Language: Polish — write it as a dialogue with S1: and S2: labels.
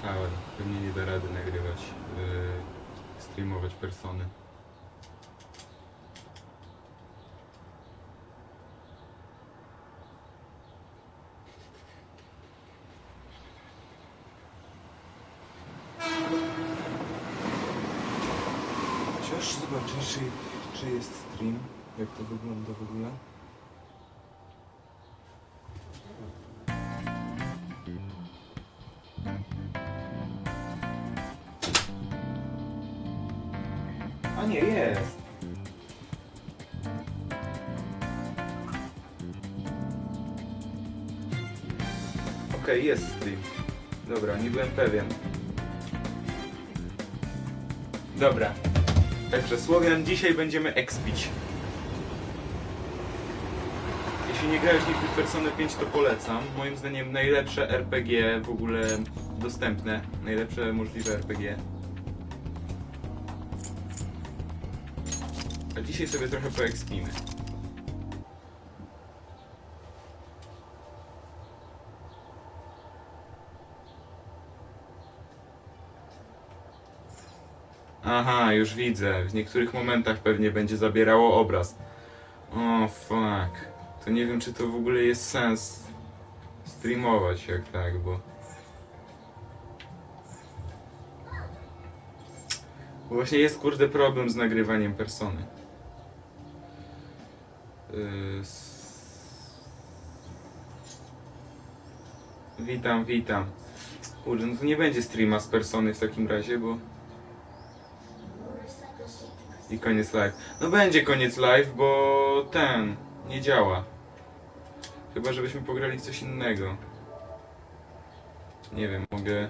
S1: myślałem. Pewnie nie da rady nagrywać, yy, streamować persony. Chociaż zobaczę, czy, czy jest stream, jak to wygląda w ogóle. A nie, jest. Okej, jest stream. Dobra, nie byłem pewien. Dobra. Także Słowian, dzisiaj będziemy expić. Jeśli nie grałeś nigdy w Persona 5, to polecam. Moim zdaniem najlepsze RPG w ogóle dostępne. Najlepsze możliwe RPG. A dzisiaj sobie trochę poekspimy. Aha, już widzę. W niektórych momentach pewnie będzie zabierało obraz. O, fuck. To nie wiem, czy to w ogóle jest sens streamować jak tak. Bo Właśnie jest kurde problem z nagrywaniem persony. S- Witam, witam. Kurde, no to nie będzie streama z persony w takim razie, bo... I koniec live. No będzie koniec live, bo ten nie działa. Chyba żebyśmy pograli coś innego. Nie wiem, mogę